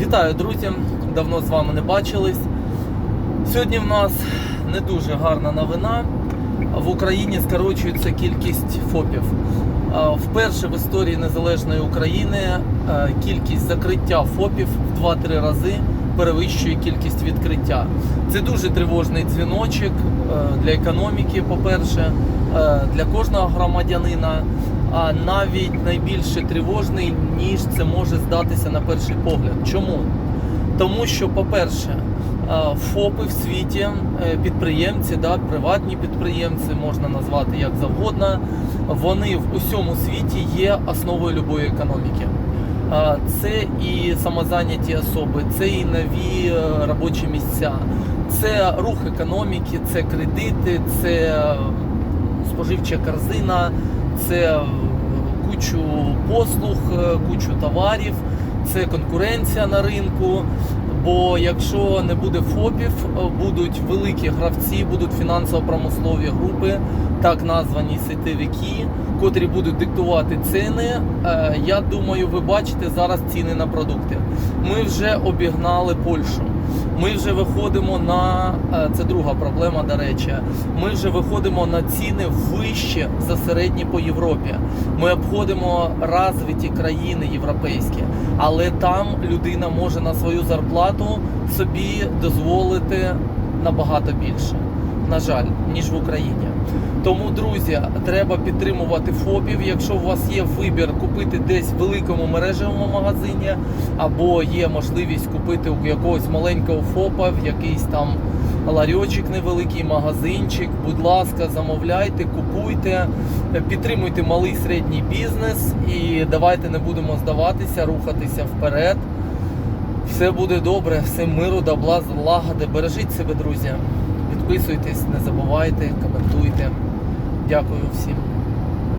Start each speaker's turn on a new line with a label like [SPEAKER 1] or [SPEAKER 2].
[SPEAKER 1] Вітаю, друзі! Давно з вами не бачились. Сьогодні в нас не дуже гарна новина. В Україні скорочується кількість ФОПів. Вперше в історії незалежної України е, кількість закриття ФОПів в 2-3 рази перевищує кількість відкриття. Це дуже тривожний дзвіночок е, для економіки, по-перше, е, для кожного громадянина, а навіть найбільше тривожний, ніж це може здатися на перший погляд. Чому? Тому що, по-перше, ФОПи в світі, е, підприємці, да, приватні підприємці, можна назвати як завгодно, вони в усьому світі є основою любої економіки. Це і самозайняті особи, це і нові е, робочі місця, це рух економіки, це кредити, це е, споживча корзина, це е, кучу послуг, е, кучу товарів, це конкуренція на ринку. Бо якщо не буде ФОПів, е, будуть великі гравці, будуть фінансово-промислові групи, так названі сетевики, котрі будуть диктувати ціни. Я думаю, ви бачите зараз ціни на продукти. Ми вже обігнали Польщу. Ми вже виходимо на е, це друга проблема, до речі. Ми вже виходимо на ціни вище за середні по Європі. Ми обходимо розвиті країни європейські, але там людина може на свою зарплату собі дозволити набагато більше. На жаль, ніж в Україні. Тому, друзі, треба підтримувати ФОПів. Якщо у вас є вибір купити десь в великому мережевому магазині, або є можливість купити у якогось маленького ФОПа, в якийсь там ларьочок невеликий магазинчик. Будь ласка, замовляйте, купуйте, підтримуйте малий середній бізнес і давайте не будемо здаватися, рухатися вперед. Все буде добре, всім миру, добла, злагоди. Бережіть себе, друзі. Підписуйтесь, не забувайте, коментуйте. Дякую всім.